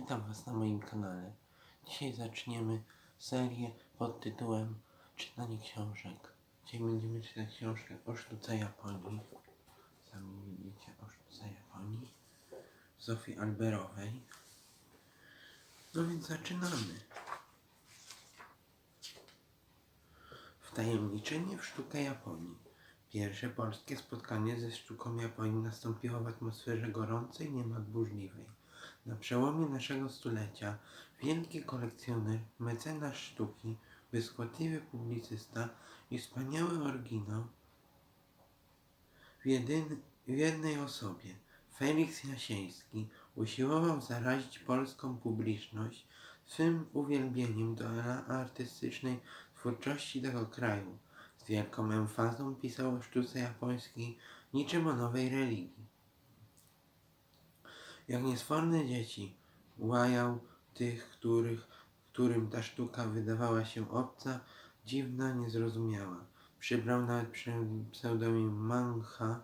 Witam Was na moim kanale. Dzisiaj zaczniemy serię pod tytułem Czytanie książek. Dzisiaj będziemy czytać książkę o sztuce Japonii. Sami widzicie o sztuce Japonii. Zofii Alberowej. No więc zaczynamy. Wtajemniczenie w sztukę Japonii. Pierwsze polskie spotkanie ze sztuką Japonii nastąpiło w atmosferze gorącej, niemal burzliwej. Na przełomie naszego stulecia wielki kolekcjoner, mecenas sztuki, błyskotliwy publicysta i wspaniały oryginał w, w jednej osobie, Felix Jasiński, usiłował zarazić polską publiczność swym uwielbieniem do artystycznej twórczości tego kraju. Z wielką emfazą pisał o sztuce japońskiej niczym o nowej religii. Jak niesforne dzieci łajał tych, których, którym ta sztuka wydawała się obca, dziwna, niezrozumiała. Przybrał nawet pse- pseudonim Mancha,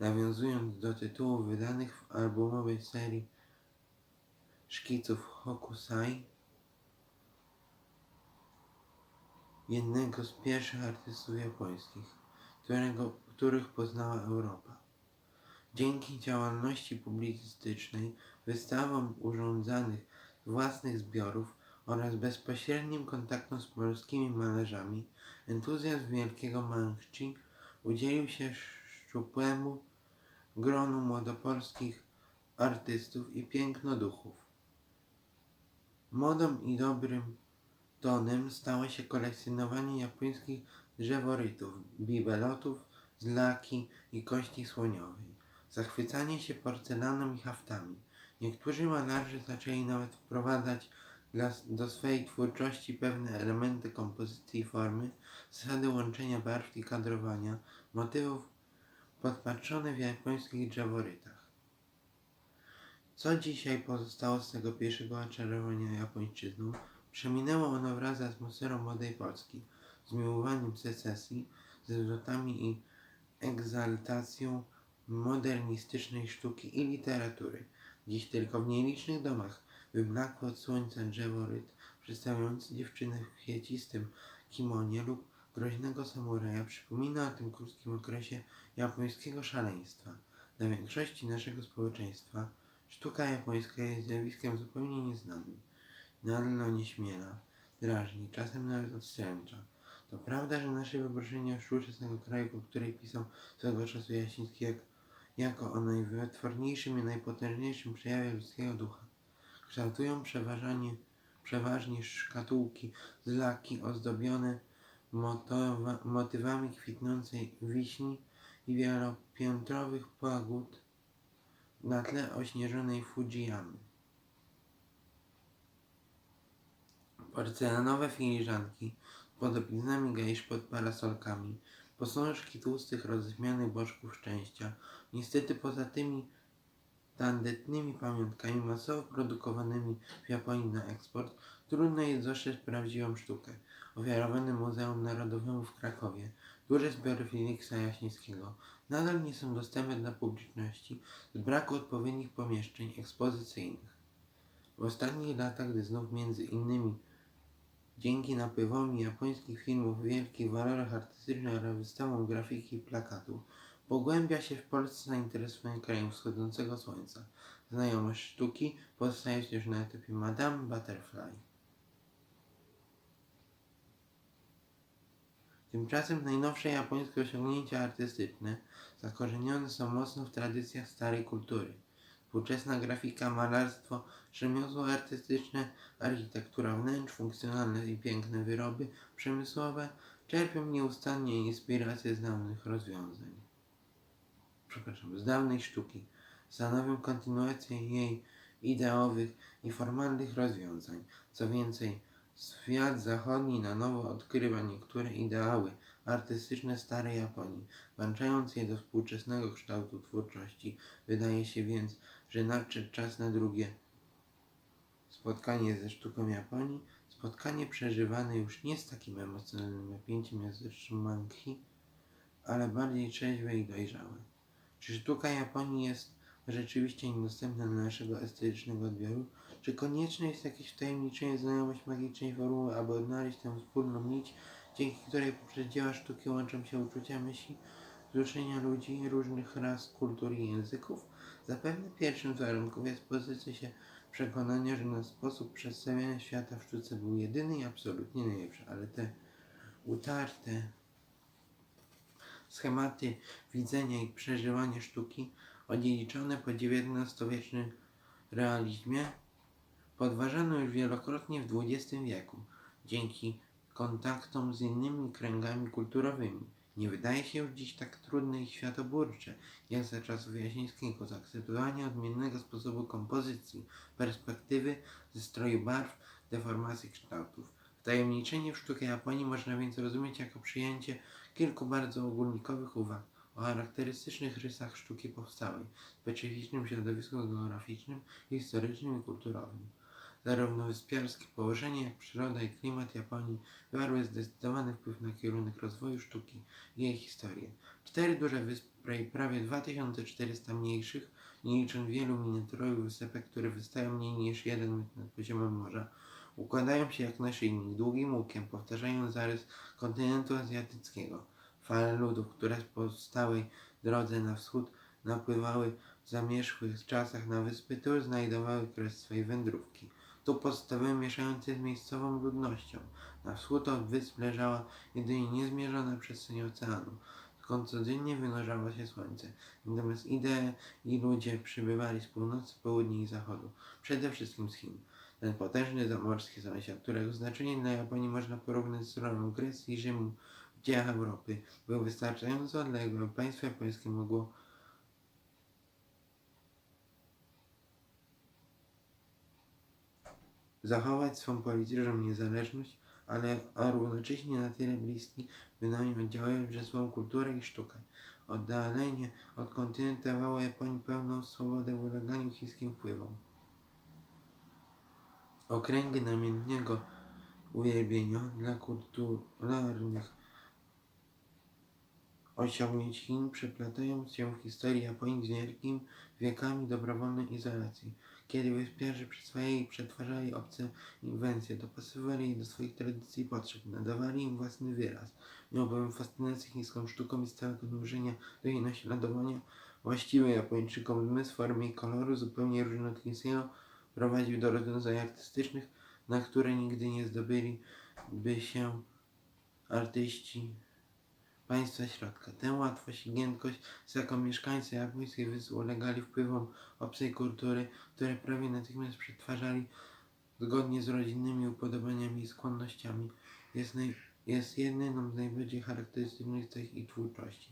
nawiązując do tytułów wydanych w albumowej serii szkiców Hokusai, jednego z pierwszych artystów japońskich, którego, których poznała Europa. Dzięki działalności publicystycznej, wystawom urządzanych własnych zbiorów oraz bezpośrednim kontaktom z polskimi malarzami, entuzjazm wielkiego Mangchi udzielił się szczupłemu gronu młodopolskich artystów i pięknoduchów. Modą i dobrym tonem stało się kolekcjonowanie japońskich drzeworytów, bibelotów z laki i kości słoniowej. Zachwycanie się porcelaną i haftami. Niektórzy malarze zaczęli nawet wprowadzać dla, do swojej twórczości pewne elementy kompozycji i formy, zasady łączenia barw i kadrowania, motywów podpatrzone w japońskich drzeworytach. Co dzisiaj pozostało z tego pierwszego oczarowania japońszczyzną? Przeminęło ono wraz z atmosferą młodej Polski, z miłowaniem secesji, ze zwrotami i egzaltacją modernistycznej sztuki i literatury. Dziś tylko w nielicznych domach wyblakły od słońca drzeworyt przedstawiający dziewczynę w kwiecistym kimonie lub groźnego samuraja przypomina o tym krótkim okresie japońskiego szaleństwa. Dla większości naszego społeczeństwa sztuka japońska jest zjawiskiem zupełnie nieznanym. Nadal onieśmiela, drażni, czasem nawet odstręcza. To prawda, że nasze wyobrażenie o sztucznego kraju, po której pisał swego czasu Jasiński jak, jako o najwytworniejszym i najpotężniejszym przejawie ludzkiego ducha, kształtują przeważanie, przeważnie szkatułki z laki ozdobione motowa, motywami kwitnącej wiśni i wielopiętrowych pagód na tle ośnieżonej Fujiyamy. Porcelanowe filiżanki z podobiznami gejsz pod parasolkami, posążki tłustych, roześmianych bożków szczęścia. Niestety poza tymi tandetnymi pamiątkami masowo produkowanymi w Japonii na eksport, trudno jest dostrzec prawdziwą sztukę. Ofiarowane Muzeum Narodowemu w Krakowie, duże zbiory Feliksa Jaśnickiego nadal nie są dostępne dla publiczności z braku odpowiednich pomieszczeń ekspozycyjnych. W ostatnich latach, gdy znów między innymi Dzięki napływowi japońskich filmów o wielkich walorach artystycznych oraz wystawom grafiki i plakatów pogłębia się w Polsce zainteresowanie krajem wschodzącego słońca. Znajomość sztuki pozostaje już na etapie Madame Butterfly. Tymczasem najnowsze japońskie osiągnięcia artystyczne zakorzenione są mocno w tradycjach starej kultury. Współczesna grafika, malarstwo, rzemiosło artystyczne, architektura wnętrz, funkcjonalne i piękne wyroby przemysłowe czerpią nieustannie inspiracje z dawnych rozwiązań. Przepraszam, z dawnej sztuki. Stanowią kontynuację jej ideowych i formalnych rozwiązań. Co więcej, świat zachodni na nowo odkrywa niektóre ideały artystyczne starej Japonii, włączając je do współczesnego kształtu twórczości. Wydaje się więc, że nadszedł czas na drugie spotkanie ze sztuką Japonii, spotkanie przeżywane już nie z takim emocjonalnym napięciem jak zresztą Manki, ale bardziej trzeźwe i dojrzałe. Czy sztuka Japonii jest rzeczywiście niedostępna dla naszego estetycznego odbioru, Czy konieczne jest jakieś wtajemniczenie, znajomość magicznej formuły, aby odnaleźć tę wspólną nić, dzięki której poprzez dzieła sztuki łączą się uczucia, myśli, wzruszenia ludzi różnych ras, kultur i języków? Zapewne pierwszym z warunków jest pozycja się przekonania, że na sposób przedstawiania świata w sztuce był jedyny i absolutnie najlepszy, ale te utarte schematy widzenia i przeżywania sztuki, odziedziczone po XIX-wiecznym realizmie, podważano już wielokrotnie w XX wieku, dzięki kontaktom z innymi kręgami kulturowymi. Nie wydaje się dziś tak trudne i światoburcze, jak za czasów Jasińskiego, zaakceptowanie odmiennego sposobu kompozycji, perspektywy, zestroju barw, deformacji kształtów. Wtajemniczenie w sztukę Japonii można więc rozumieć jako przyjęcie kilku bardzo ogólnikowych uwag o charakterystycznych rysach sztuki powstałej, specyficznym środowisku geograficznym, historycznym i kulturowym. Zarówno wyspiarskie położenie, jak przyroda i klimat Japonii wywarły zdecydowany wpływ na kierunek rozwoju sztuki i jej historię. Cztery duże wyspy i prawie 2400 mniejszych, nie licząc wielu miniaturowych wysepek, które wystają mniej niż jeden metr nad poziomem morza, układają się jak naszyjnik, długim łukiem, powtarzają zarys kontynentu azjatyckiego. Fale ludów, które po stałej drodze na wschód napływały w zamierzchłych czasach na wyspy, tu znajdowały kres swej wędrówki. Tu pozostawały mieszające z miejscową ludnością. Na wschód od wysp leżała jedynie niezmierzona przestrzeń oceanu, skąd codziennie wynurzało się słońce. Natomiast idee i ludzie przybywali z północy, południa i zachodu, przede wszystkim z Chin. Ten potężny zamorski sąsiad, którego znaczenie dla Japonii można porównać z rolą Grecji i Rzymu w dziejach Europy, był wystarczająco odległy, państwo japońskie mogło zachować swą polityczną niezależność, ale a równocześnie na tyle bliski, by na nim oddziaływać przez swą kulturę i sztukę. Oddalenie od kontynentu dawało Japonii pełną swobodę w uleganiu chińskim wpływom. Okręgi namiętnego uwielbienia dla kulturalnych osiągnięć Chin przeplatają się historii Japonii z wielkim wiekami dobrowolnej izolacji. Kiedy wyspiarzy przyswajali i przetwarzali obce inwencje, dopasowywali je do swoich tradycji i potrzeb, nadawali im własny wyraz. Miał bowiem fascynację chińską sztuką i stałego dążenia do jej naśladowania, właściwy Japończykom zmysł formy i koloru zupełnie chińskiego prowadził do rozwiązań artystycznych, na które nigdy nie zdobyliby się artyści państwa środka. Tę łatwość i giętkość, z jaką mieszkańcy japońskich wysp ulegali wpływom obcej kultury, które prawie natychmiast przetwarzali zgodnie z rodzinnymi upodobaniami i skłonnościami, jest, naj, jest jedyną z najbardziej charakterystycznych cech ich twórczości.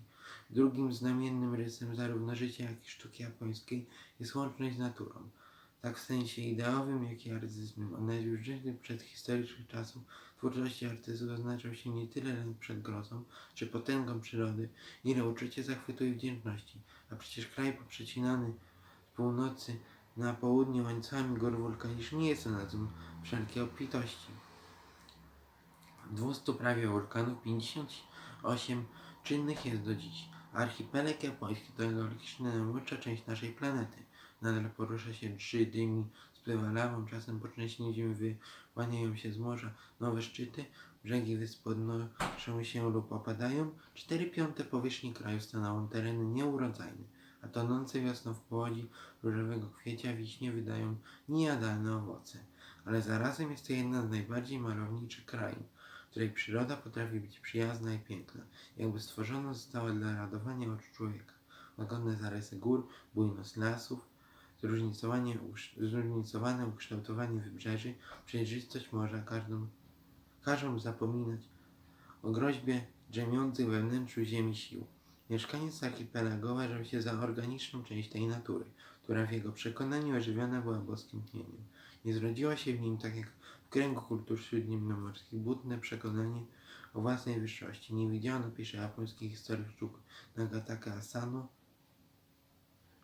Drugim znamiennym rysem zarówno życia, jak i sztuki japońskiej jest łączność z naturą. Tak w sensie ideowym, jak i artystycznym. Od najzwyczajniejszych przedhistorycznych czasów twórczości artystów oznaczał się nie tyle lęk przed grozą czy potęgą przyrody, ile uczucie zachwytu i wdzięczności. A przecież kraj poprzecinany z północy na południe łańcuchami gór wulkanicznych nie jest oazą wszelkiej obfitości. 200 prawie wulkanów, 58 czynnych jest do dziś. Archipelag japoński to geologicznie najmłodsza część naszej planety. Nadal porusza się trzy dymi, spływa lawą, czasem po części ziemi wyłaniają się z morza nowe szczyty, brzegi wysp podnoszą się lub opadają, cztery piąte powierzchni kraju stanowią tereny nieurodzajne, a tonące wiosną w połodzi różowego kwiecia wiśnie wydają niejadalne owoce. Ale zarazem jest to jedna z najbardziej malowniczych krain, w której przyroda potrafi być przyjazna i piękna, jakby stworzona została dla radowania oczu człowieka. Łagodne zarysy gór, bujność lasów, zróżnicowanie, zróżnicowane ukształtowanie wybrzeży, przejrzystość morza każdą, każą zapominać o groźbie drzemiących we wnętrzu ziemi sił. Mieszkaniec archipelagu uważał się za organiczną część tej natury, która w jego przekonaniu ożywiona była boskim tnieniem. Nie zrodziło się w nim, tak jak kręgu kultur śródziemnomorskich, butne przekonanie o własnej wyższości. Nie widziano, pisze japoński historyk sztuk Nagataka Asano,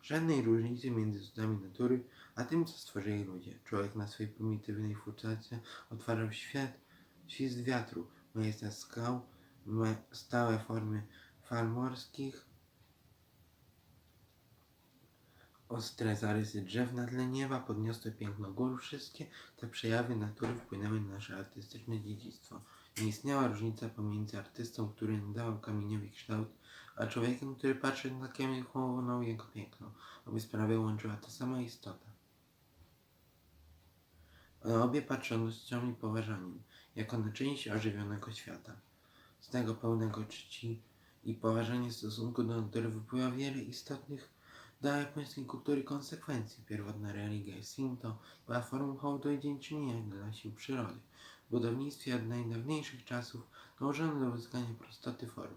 żadnej różnicy między cudami natury, a tym, co stworzyli ludzie. Człowiek na swojej prymitywnej furtce otwarzał świat, świst wiatru, majestat skał, stałe formy fal morskich Ostre zarysy drzew na tle nieba, podniosłe piękno gór, wszystkie te przejawy natury wpłynęły na nasze artystyczne dziedzictwo. Nie istniała różnica pomiędzy artystą, który nadawał kamieniowi kształt, a człowiekiem, który patrzy na kamień chłonął jego piękno. Obie sprawy łączyła ta sama istota. Ale obie patrzono z i poważaniem, jako na część ożywionego świata. Z tego pełnego czci i poważania stosunku do natury wypływa wiele istotnych dla japońskiej kultury konsekwencji. Pierwotna religia Shinto była formą hołdu i dziękczynienia dla sił przyrody. W budownictwie od najdawniejszych czasów dążono do uzyskania prostoty form,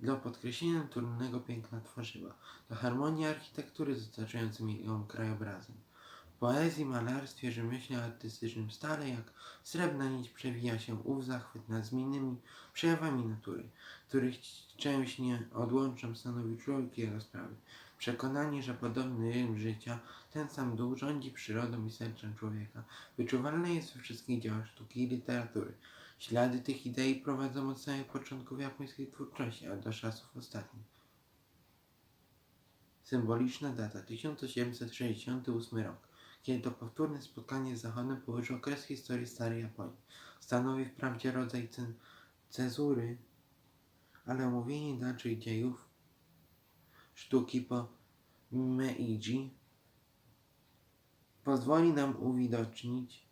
dla podkreślenia naturalnego piękna tworzywa, do harmonii architektury z otaczającym ją krajobrazem. W poezji, malarstwie, rzemiośle artystycznym stale jak srebrna nić przewija się ów zachwyt nad zmiennymi przejawami natury, których część nie odłączą stanowi człowiek i jego sprawy. Przekonanie, że podobny rytm życia, ten sam duch rządzi przyrodą i sercem człowieka, wyczuwalne jest we wszystkich dziełach sztuki i literatury. Ślady tych idei prowadzą od samych początków japońskiej twórczości, a do czasów ostatnich. Symboliczna data 1868 rok, kiedy to powtórne spotkanie z Zachodem położyło kres historii starej Japonii. Stanowi wprawdzie rodzaj cezury, ale omówienie dalszych dziejów sztuki po Meiji pozwoli nam uwidocznić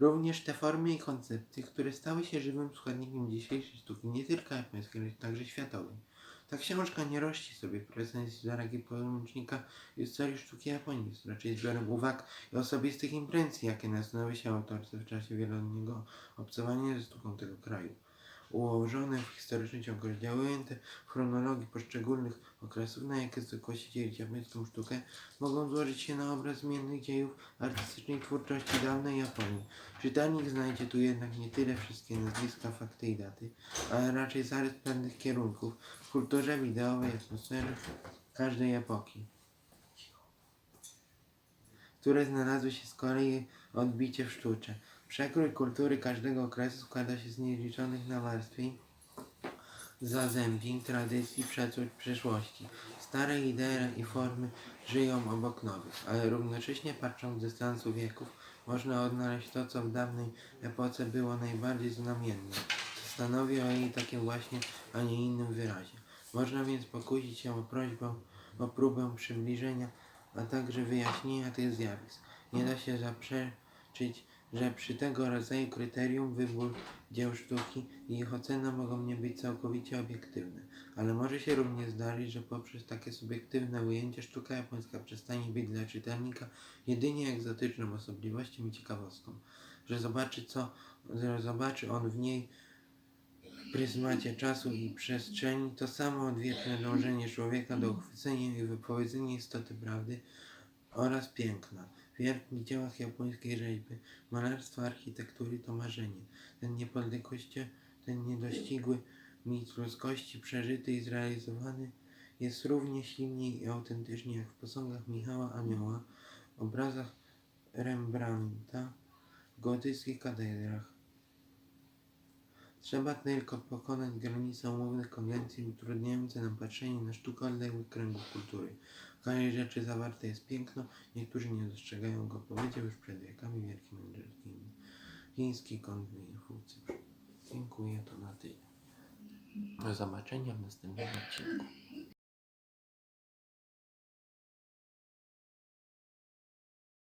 również te formy i koncepcje, które stały się żywym składnikiem dzisiejszej sztuki, nie tylko japońskiej, lecz także światowej. Ta książka nie rości sobie do rangi podręcznika historii sztuki Japonii, jest raczej zbiorem uwag i osobistych impresji, jakie nasunęły się autorce w czasie wieloletniego obcowania ze sztuką tego kraju. Ułożone w historyczny ciąg rozdziały ujęte w chronologii poszczególnych okresów, na jakie zwykłości dzielić japońską sztukę, mogą złożyć się na obraz zmiennych dziejów artystycznej twórczości dawnej Japonii. Czytelnik znajdzie tu jednak nie tyle wszystkie nazwiska, fakty i daty, ale raczej zarys pewnych kierunków w kulturze wideowej, atmosferze każdej epoki, które znalazły się z kolei odbicie w sztuce. Przekrój kultury każdego okresu składa się z nieliczonych nawarstwień, zazębień, tradycji, przeczuć przyszłości. Stare idee i formy żyją obok nowych, ale równocześnie patrząc z dystansu wieków, można odnaleźć to, co w dawnej epoce było najbardziej znamienne. Stanowi o jej takim właśnie, a nie innym wyrazie. Można więc pokusić się o prośbę, o próbę przybliżenia, a także wyjaśnienia tych zjawisk. Nie da się zaprzeczyć, że przy tego rodzaju kryterium wybór dzieł sztuki i ich ocena mogą nie być całkowicie obiektywne, ale może się również zdarzyć, że poprzez takie subiektywne ujęcie sztuka japońska przestanie być dla czytelnika jedynie egzotyczną osobliwością i ciekawostką, że zobaczy co, że zobaczy on w niej w pryzmacie czasu i przestrzeni to samo odwieczne dążenie człowieka do uchwycenia i wypowiedzenia istoty prawdy oraz piękna. W wielkich dziełach japońskiej rzeźby, malarstwa, architektury to marzenie. Ten niepodległości, ten niedościgły mit ludzkości przeżyty i zrealizowany jest równie silnie i autentycznie jak w posągach Michała Anioła, obrazach Rembrandta, w gotyckich katedrach. Trzeba tylko pokonać granice umownych konwencji utrudniające nam patrzenie na sztukę odległych kręgów kultury. W każdej rzeczy zawarte jest piękno, niektórzy nie dostrzegają go, powiedział już przed wiekami wielki mędrski chiński Konfucjusz. Dziękuję, to na tyle. Do zobaczenia w następnym odcinku.